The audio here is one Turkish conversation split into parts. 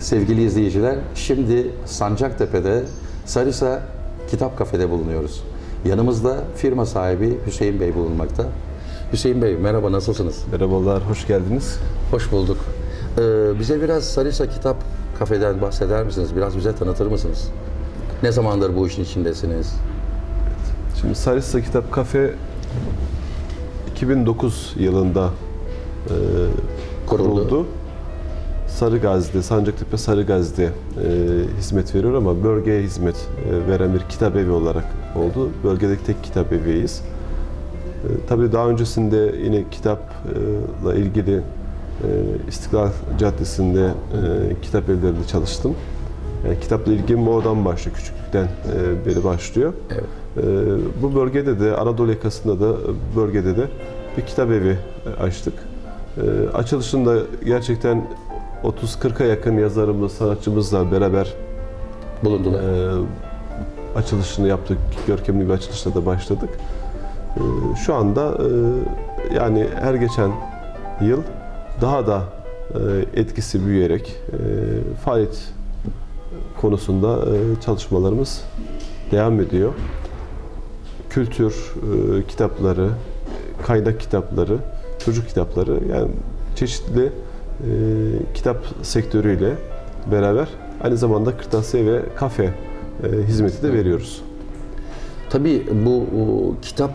Sevgili izleyiciler, şimdi Sancaktepe'de Sarisa Kitap Kafede bulunuyoruz. Yanımızda firma sahibi Hüseyin Bey bulunmakta. Hüseyin Bey merhaba nasılsınız? Merhabalar, hoş geldiniz. Hoş bulduk. Ee, bize biraz Sarisa Kitap Kafe'den bahseder misiniz? Biraz bize tanıtır mısınız? Ne zamandır bu işin içindesiniz? Şimdi Sarissa Kitap Kafe 2009 yılında e, Kuruldu. kuruldu. Sarıgazi'de, Sancaktepe Sarıgazi'de e, hizmet veriyor ama bölgeye hizmet e, veren bir kitap evi olarak oldu. Bölgedeki tek kitap eviyiz. E, tabii daha öncesinde yine kitapla ilgili e, İstiklal Caddesi'nde e, kitap evlerinde çalıştım. Yani kitapla ilgim oradan başlıyor, küçüklükten e, beri başlıyor. Evet. Ee, bu bölgede de Anadolu yakasında da bölgede de bir kitap evi e, açtık. Ee, açılışında gerçekten 30-40'a yakın yazarımız, sanatçımızla beraber Bulundular. e, açılışını yaptık. Görkemli bir açılışla da başladık. Ee, şu anda e, yani her geçen yıl daha da e, etkisi büyüyerek e, faaliyet konusunda e, çalışmalarımız devam ediyor. Kültür e, kitapları, kaynak kitapları, çocuk kitapları yani çeşitli e, kitap sektörüyle beraber aynı zamanda kırtasiye ve kafe e, hizmeti de veriyoruz. Tabii bu o, kitap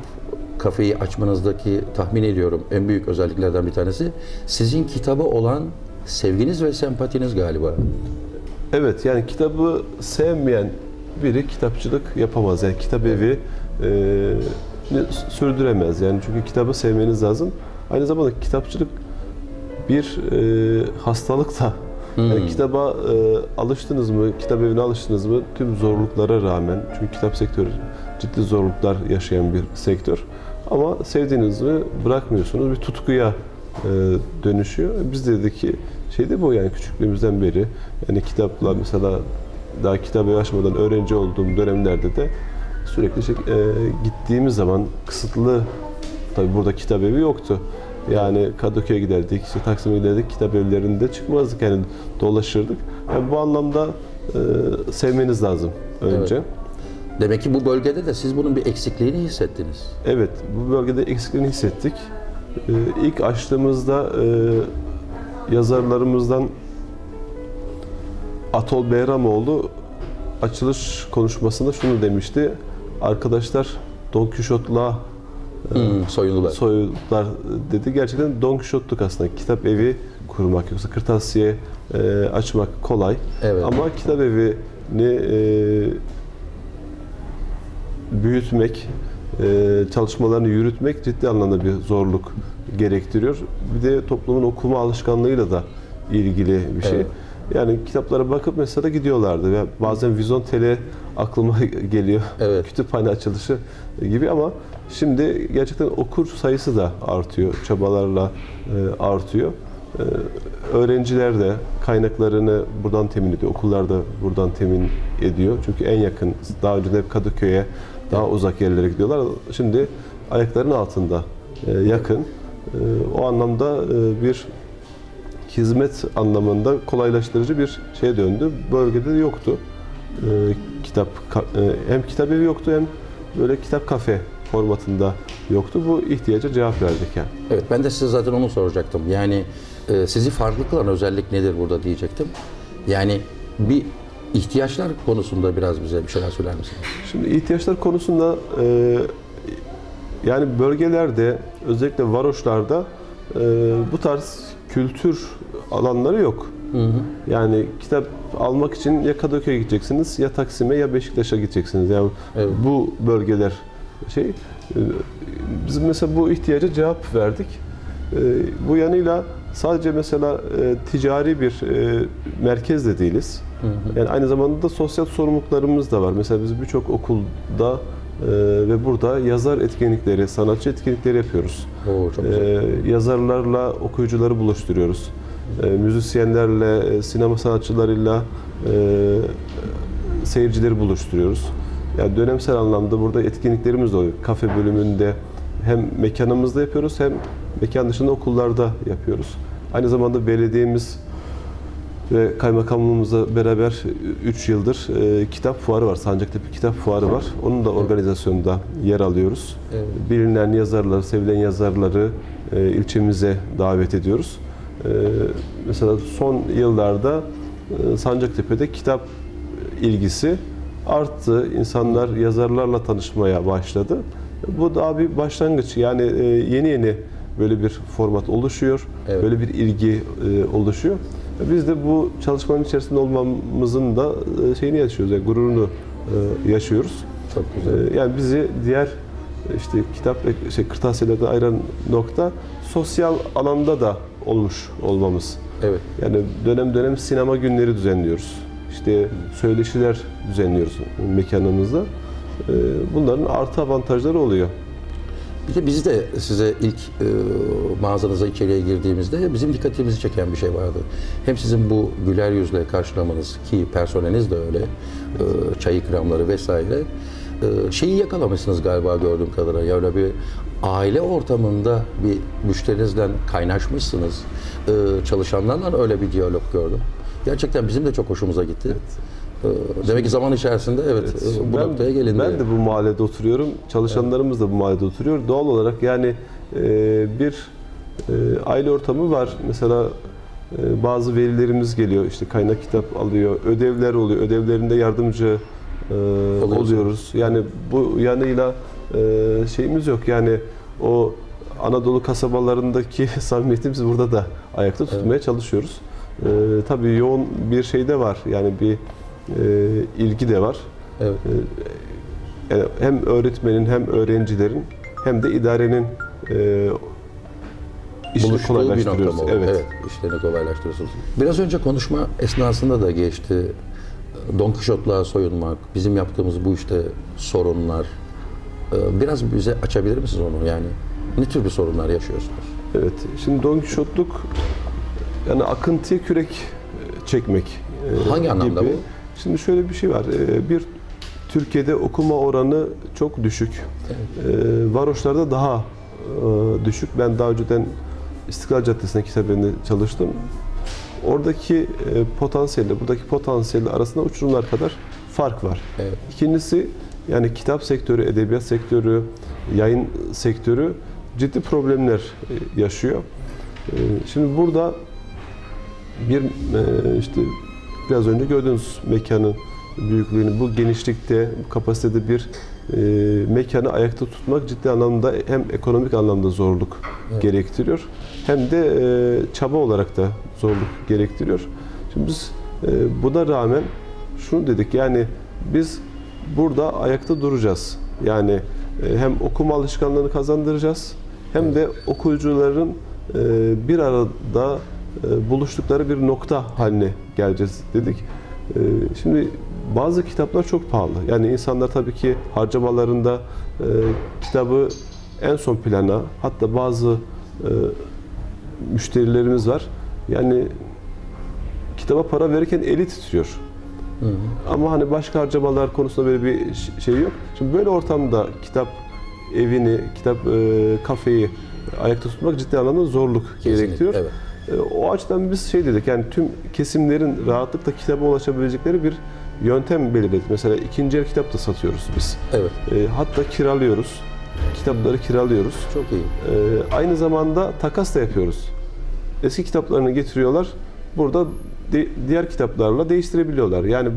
kafeyi açmanızdaki tahmin ediyorum en büyük özelliklerden bir tanesi sizin kitaba olan sevginiz ve sempatiniz galiba. Evet yani kitabı sevmeyen biri kitapçılık yapamaz. Yani kitap evi e, sürdüremez. Yani çünkü kitabı sevmeniz lazım. Aynı zamanda kitapçılık bir e, hastalık da. Yani kitaba e, alıştınız mı, kitap evine alıştınız mı tüm zorluklara rağmen çünkü kitap sektörü ciddi zorluklar yaşayan bir sektör. Ama sevdiğiniz mi bırakmıyorsunuz. Bir tutkuya e, dönüşüyor. Bizdeki şey de bu yani küçüklüğümüzden beri. Yani kitapla mesela daha kitabı açmadan öğrenci olduğum dönemlerde de sürekli şey, e, gittiğimiz zaman kısıtlı tabi burada kitap evi yoktu. Yani Kadıköy'e giderdik, işte Taksim'e giderdik, kitap evlerinde çıkmazdık yani dolaşırdık. Yani bu anlamda e, sevmeniz lazım önce. Evet. Demek ki bu bölgede de siz bunun bir eksikliğini hissettiniz. Evet, bu bölgede eksikliğini hissettik. Ee, ilk açtığımızda e, yazarlarımızdan Atol Beyramoğlu açılış konuşmasında şunu demişti. Arkadaşlar Don Quixote'la Hmm, soyundular. soydular dedi. Gerçekten Don Quixote'luk aslında. Kitap evi kurmak yoksa kırtasiye e, açmak kolay. Evet. Ama kitap evini e, büyütmek, e, çalışmalarını yürütmek ciddi anlamda bir zorluk gerektiriyor. Bir de toplumun okuma alışkanlığıyla da ilgili bir şey. Evet. Yani kitaplara bakıp mesela gidiyorlardı. ve bazen Vizyon Tele aklıma geliyor. Evet. Kütüphane açılışı gibi ama şimdi gerçekten okur sayısı da artıyor. Çabalarla e, artıyor. E, öğrenciler de kaynaklarını buradan temin ediyor. Okullar da buradan temin ediyor. Çünkü en yakın, daha önce hep Kadıköy'e, daha uzak yerlere gidiyorlar. Şimdi ayaklarının altında e, yakın. E, o anlamda e, bir hizmet anlamında kolaylaştırıcı bir şeye döndü. Bölgede de yoktu. E, kitap e, hem kitap evi yoktu hem böyle kitap kafe formatında yoktu. Bu ihtiyaca cevap verdik yani. Evet ben de size zaten onu soracaktım. Yani e, sizi farklı kılan özellik nedir burada diyecektim. Yani bir ihtiyaçlar konusunda biraz bize bir şeyler söyler misiniz? Şimdi ihtiyaçlar konusunda e, yani bölgelerde özellikle varoşlarda e, bu tarz kültür alanları yok. Yani kitap almak için ya Kadıköy'e gideceksiniz ya Taksim'e ya Beşiktaş'a gideceksiniz. Yani Evet. bu bölgeler şey e, biz mesela bu ihtiyaca cevap verdik. E, bu yanıyla sadece mesela e, ticari bir merkez de değiliz. Yani aynı zamanda da sosyal sorumluluklarımız da var. Mesela biz birçok okulda ve burada yazar etkinlikleri, sanatçı etkinlikleri yapıyoruz. Oo, çok güzel. Yazarlarla okuyucuları buluşturuyoruz. E, müzisyenlerle, e, sinema sanatçılarıyla e, seyircileri buluşturuyoruz. Yani dönemsel anlamda burada etkinliklerimiz de oluyor. Kafe bölümünde hem mekanımızda yapıyoruz hem mekan dışında okullarda yapıyoruz. Aynı zamanda belediyemiz ve kaymakamlığımızla beraber 3 yıldır e, kitap fuarı var. Sancaktepe Kitap Fuarı var. Onun da organizasyonunda yer alıyoruz. Evet. Bilinen yazarları, sevilen yazarları e, ilçemize davet ediyoruz. E, mesela son yıllarda e, Sancaktepe'de kitap ilgisi arttı. İnsanlar yazarlarla tanışmaya başladı. Bu daha bir başlangıç. Yani e, yeni yeni böyle bir format oluşuyor. Evet. Böyle bir ilgi e, oluşuyor. Biz de bu çalışmanın içerisinde olmamızın da şeyini yaşıyoruz, yani gururunu yaşıyoruz. Çok güzel. Yani bizi diğer işte kitap ve şey, kırtasiyelerden ayıran nokta sosyal alanda da olmuş olmamız. Evet. Yani dönem dönem sinema günleri düzenliyoruz. İşte söyleşiler düzenliyoruz mekanımızda. E, Bunların artı avantajları oluyor. Bir de biz de size ilk e, mağazanıza içeriye girdiğimizde bizim dikkatimizi çeken bir şey vardı. Hem sizin bu güler yüzle karşılamanız ki personeliniz de öyle, e, çay ikramları vesaire. E, şeyi yakalamışsınız galiba gördüğüm kadarıyla. Ya öyle bir aile ortamında bir müşterinizle kaynaşmışsınız. E, çalışanlarla öyle bir diyalog gördüm. Gerçekten bizim de çok hoşumuza gitti. E, demek ki zaman içerisinde evet, e, bu Ben- noktaya gelindi. Ben de bu mahallede oturuyorum. Çalışanlarımız da bu mahallede oturuyor. Doğal olarak yani e, bir e, aile ortamı var. Mesela e, bazı velilerimiz geliyor. işte kaynak kitap alıyor. Ödevler oluyor. Ödevlerinde yardımcı e, oluyoruz. Yani bu yanıyla e, şeyimiz yok. Yani o Anadolu kasabalarındaki samimiyetimizi burada da ayakta tutmaya çalışıyoruz. E, tabii yoğun bir şey de var. Yani bir e, ilgi de var. Evet. Yani hem öğretmenin hem öğrencilerin hem de idarenin e, işini buluştuğu bir kolaylaştırıyoruz. oldu? Evet. evet, işlerini kolaylaştırıyorsunuz. Biraz önce konuşma esnasında da geçti. Don Quixote'luğa soyunmak, bizim yaptığımız bu işte sorunlar. Ee, Biraz bize açabilir misiniz onu? Yani ne tür bir sorunlar yaşıyorsunuz? Evet. Şimdi Don Kişotluk yani akıntıya kürek e, çekmek e, Hangi anlamda gibi. bu? Şimdi şöyle bir şey var. E, Bir Türkiye'de okuma oranı çok düşük. E, Varoşlarda daha düşük. Ben daha önceden İstiklal Caddesi'nde kitabende çalıştım. Oradaki potansiyelle, buradaki potansiyelle arasında uçurumlar kadar fark var. Evet. İkincisi yani kitap sektörü, edebiyat sektörü, yayın sektörü ciddi problemler e, yaşıyor. E, Şimdi burada bir e, işte biraz önce gördüğünüz mekanın büyüklüğünü, bu genişlikte, bu kapasitede bir e, mekanı ayakta tutmak ciddi anlamda hem ekonomik anlamda zorluk gerektiriyor hem de e, çaba olarak da zorluk gerektiriyor. Şimdi biz e, buna rağmen şunu dedik yani biz burada ayakta duracağız. Yani e, hem okuma alışkanlığını kazandıracağız hem de okuyucuların e, bir arada e, buluştukları bir nokta haline geleceğiz dedik. Şimdi bazı kitaplar çok pahalı. Yani insanlar tabii ki harcamalarında kitabı en son plana hatta bazı müşterilerimiz var. Yani kitaba para verirken eli titriyor. Ama hani başka harcamalar konusunda böyle bir şey yok. Şimdi böyle ortamda kitap evini, kitap e, kafeyi ayakta tutmak ciddi anlamda zorluk Kesinlikle, gerektiriyor. evet. E, O açıdan biz şey dedik yani tüm kesimlerin rahatlıkla kitaba ulaşabilecekleri bir yöntem belirledik. Mesela ikinci el kitap da satıyoruz biz. Evet, E, hatta kiralıyoruz. Kitapları kiralıyoruz. çok iyi. E, aynı zamanda takas da yapıyoruz. Eski kitaplarını getiriyorlar. Burada de- diğer kitaplarla değiştirebiliyorlar. Yani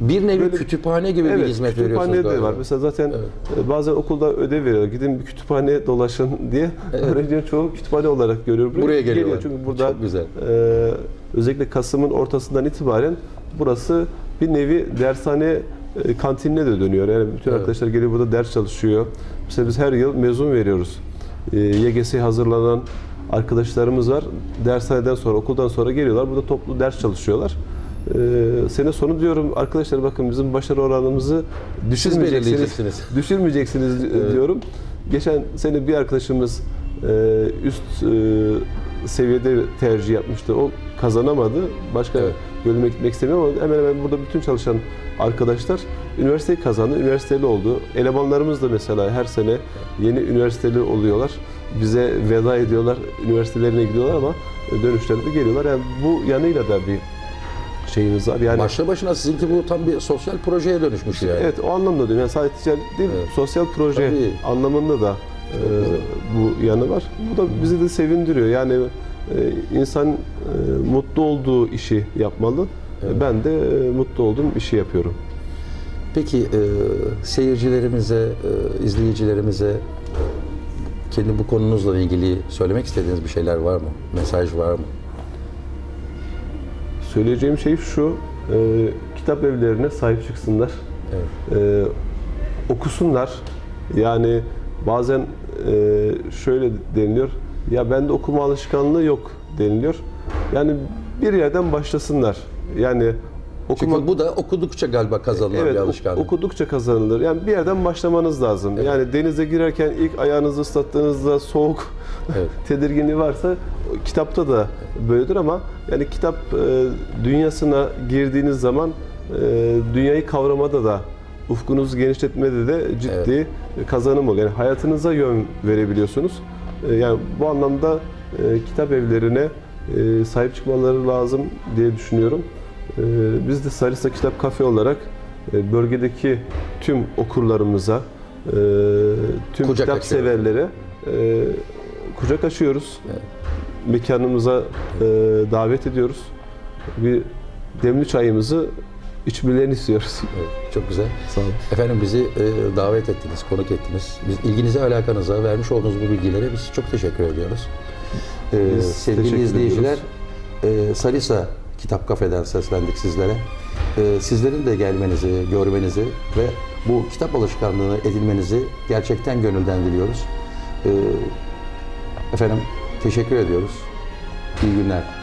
Bir nevi Böyle- kütüphane gibi bir evet, hizmet kütüphane veriyorsunuz de galiba. var. Mesela zaten Evet. e, bazen okulda ödev veriyorlar. Gidin bir kütüphane dolaşın diye. Öğrencilerin çoğu kütüphane olarak görüyor. Buraya geliyorlar. Geliyor çünkü burada Çok güzel. e, özellikle Kasım'ın ortasından itibaren burası bir nevi dershane e, kantinine de dönüyor. Yani bütün Evet. arkadaşlar geliyor burada ders çalışıyor. Mesela biz her yıl mezun veriyoruz. E, YGS'ye hazırlanan arkadaşlarımız var. Dershaneden sonra, okuldan sonra geliyorlar. Burada toplu ders çalışıyorlar. E, sene sonu diyorum arkadaşlar bakın bizim başarı oranımızı düşürmeyeceksiniz. düşürmeyeceksiniz diyorum. Geçen sene bir arkadaşımız e, üst e, seviyede tercih yapmıştı. O kazanamadı. Başka Evet. bölüme gitmek istemiyor ama hemen hemen burada bütün çalışan arkadaşlar üniversiteyi kazandı, üniversiteli oldu. Elemanlarımız da mesela her sene yeni üniversiteli oluyorlar. Bize veda ediyorlar, üniversitelerine gidiyorlar ama dönüşlerinde geliyorlar. Yani bu yanıyla da bir şeyimiz var. Yani Başlı başına sizinki bu tam bir sosyal projeye dönüşmüş yani. Evet o anlamda diyorum. Yani sadece ticaret değil, Evet. sosyal proje Tabii. anlamında da e, güzel. bu yanı var. Bu da bizi de sevindiriyor. Yani e, insan e, mutlu olduğu işi yapmalı. Ben de e, mutlu olduğum işi yapıyorum. Peki e, seyircilerimize, e, izleyicilerimize kendi bu konunuzla ilgili söylemek istediğiniz bir şeyler var mı? Mesaj var mı? Söyleyeceğim şey şu, e, kitap evlerine sahip çıksınlar. Evet. e, okusunlar. Yani bazen e, şöyle deniliyor. Ya bende okuma alışkanlığı yok deniliyor. Yani bir yerden başlasınlar. Yani okuma Çünkü bu da okudukça galiba kazanılan evet bir alışkanlık. okudukça kazanılır. Yani bir yerden başlamanız lazım. Evet. Yani denize girerken ilk ayağınızı ıslattığınızda soğuk Evet. tedirginliği varsa kitapta da böyledir ama yani kitap e, dünyasına girdiğiniz zaman e, dünyayı kavramada da ufkunuzu genişletmede de ciddi kazanım oluyor. Yani hayatınıza yön verebiliyorsunuz. E, yani bu anlamda e, kitap evlerine e, sahip çıkmaları lazım diye düşünüyorum. E, biz de Salisa Kitap Kafe olarak e, bölgedeki tüm okurlarımıza, e, tüm Kucak kitap severlere e, kucak açıyoruz. Mekanımıza e, davet ediyoruz. Bir demli çayımızı içmelerini istiyoruz. Evet, çok güzel. Sağ olun. Efendim bizi e, davet ettiniz, konuk ettiniz. Biz ilginize, alakanıza, vermiş olduğunuz bu bilgilere biz çok teşekkür ediyoruz. Biz sevgili teşekkür izleyiciler, e, Salisa Kitap Kafe'den seslendik sizlere. E, sizlerin de gelmenizi, görmenizi ve bu kitap alışkanlığını edinmenizi gerçekten gönülden diliyoruz. E, efendim teşekkür ediyoruz. İyi günler.